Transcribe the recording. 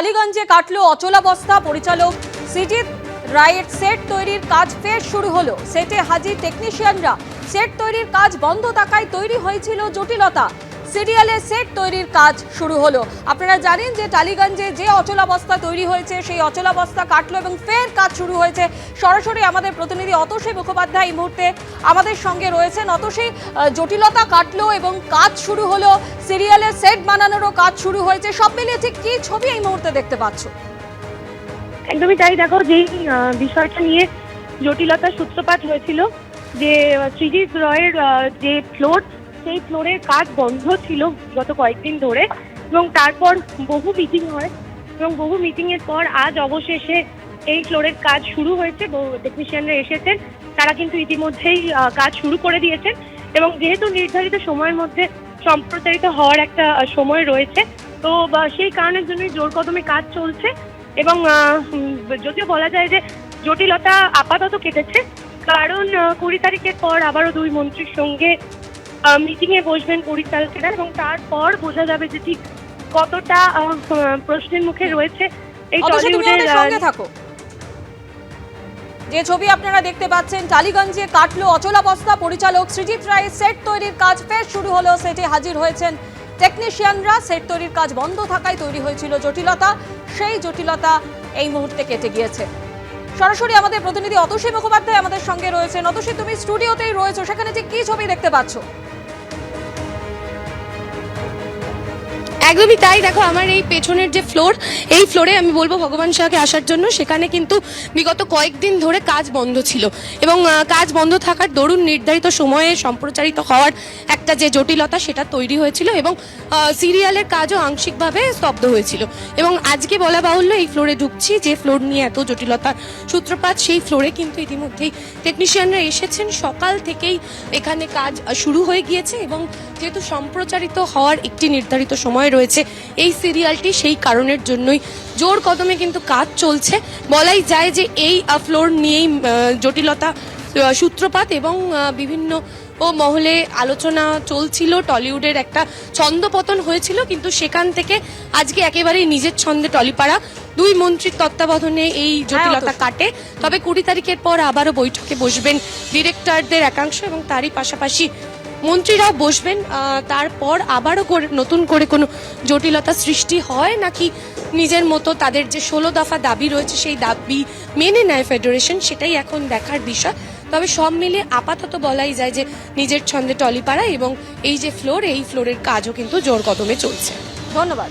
টালিগঞ্জে কাটল অচলাবস্থা, পরিচালক সিজিৎ রায়ের সেট তৈরির কাজ ফের শুরু হলো। সেটে হাজির টেকনিশিয়ানরা সেট তৈরির কাজ বন্ধ থাকায় তৈরি হয়েছিল জটিলতা। সিরিয়ালে সেট তৈরির কাজ শুরু হলো। আপনারা জানেন যে টালিগঞ্জে যে অচলাবস্থা তৈরি হয়েছে, সেই অচলাবস্থা কাটলো এবং ফের কাজ শুরু হয়েছে। সরাসরি আমাদের প্রতিনিধি অতসী মুখোপাধ্যায় এই মুহূর্তে আমাদের সঙ্গে রয়েছেন। অতসী জটিলতা কাটলো এবং কাজ শুরু হলো। সিরিয়ালের সেট বানানোরও কাজ শুরু হয়েছে। সব মিলিয়ে ঠিক কী ছবি এই মুহূর্তে দেখতে পাচ্ছ? একদমই তাই। দেখো, যেই বিষয়টা নিয়ে জটিলতার সূত্রপাত হয়েছিল, যে সৃজিত রয়ের যে ফ্লোর সেই ফ্লোরের কাজ বন্ধ ছিল গত কয়েকদিন ধরে এবং তারপর বহু মিটিং হয় এবং বহু মিটিং এর পর আজ অবশেষে এই ফ্লোরের কাজ শুরু হয়েছে। টেকনিশিয়ানরা এসেছেন। তারা কিন্তু ইতিমধ্যেই কাজ শুরু করে দিয়েছেন এবং যেহেতু নির্ধারিত সময়ের মধ্যে সম্প্রচারিত হওয়ার একটা সময় রয়েছে, তো সেই কারণের জন্যই জোর কদমে কাজ চলছে এবং যদিও বলা যায় যে জটিলতা আপাতত কেটেছে, কারণ কুড়ি তারিখের পর আবারও দুই মন্ত্রীর সঙ্গে মিটিং এ বসবেন পরিচালকেরা এবং তারপর বোঝা যাবে যে ঠিক কতটা প্রশ্নের মুখে রয়েছে এই টলিউডের থাকো। যে ছবি আপনারা দেখতে পাচ্ছেন টালিগঞ্জে কাটলো অচলাবস্থা পরিচালক সৃজিত রায়ের সেট তৈরির কাজ ফের শুরু হলো। সেটে হাজির হয়েছেন টেকনিশিয়ানরা সেট তৈরির কাজ বন্ধ থাকায় তৈরি হয়েছিল জটিলতা। সেই জটিলতা এই মুহূর্তে কেটে গিয়েছে। সরাসরি আমাদের প্রতিনিধি অতসী মুখোপাধ্যায় আমাদের সঙ্গে রয়েছেন। অতসী তুমি স্টুডিওতেই রয়েছো। সেখানে যে কি ছবি দেখতে পাচ্ছ? একদমই তাই। দেখো, আমার এই পেছনের যে ফ্লোর এই ফ্লোরে আমি বলব ভগবান শাহকে আসার জন্য, সেখানে কিন্তু বিগত কয়েকদিন ধরে কাজ বন্ধ ছিল এবং কাজ বন্ধ থাকার দরুন নির্ধারিত সময়ে সম্প্রচারিত হওয়ার একটা যে জটিলতা, সেটা তৈরি হয়েছিল এবং সিরিয়ালের কাজও আংশিকভাবে স্তব্ধ হয়েছিল। এবং আজকে বলা বাহুল্য, এই ফ্লোরে ঢুকছি, যে ফ্লোর নিয়ে এত জটিলতার সূত্রপাত, সেই ফ্লোরে কিন্তু ইতিমধ্যেই টেকনিশিয়ানরা এসেছেন। সকাল থেকেই এখানে কাজ শুরু হয়ে গিয়েছে এবং যেহেতু সম্প্রচারিত হওয়ার একটি নির্ধারিত সময় রয়েছে এই সিরিয়ালটি সেই কারণের জন্যই জোর কদমে কিন্তু কাজ চলছে। বলাই যায় যে এই ফ্লোর নিয়েই জটিলতা সূত্রপাত এবং বিভিন্ন ও মহলে আলোচনা চলছিল। টলিউডের একটা ছন্দপতন হয়েছিল কিন্তু সেখান থেকে আজকে একেবারেই নিজের ছন্দে টলিপাড়া। দুই মন্ত্রীর তত্ত্বাবধানে এই জটিলতা কাটে। তবে কুড়ি তারিখের পর আবারও বৈঠকে বসবেন ডিরেক্টরদের একাংশ এবং তারই পাশাপাশি মন্ত্রীরাও বসবেন তারপর আবারও নতুন করে কোনো জটিলতা সৃষ্টি হয় নাকি নিজের মতো তাদের যে ষোলো দফা দাবি রয়েছে, সেই দাবি মেনে নেয় ফেডারেশন, সেটাই এখন দেখার বিষয়। তবে সব মিলে আপাতত বলাই যায় যে নিজের ছন্দে টলিপাড়া এবং এই যে ফ্লোর, এই ফ্লোরের কাজও কিন্তু জোর কদমে চলছে। ধন্যবাদ।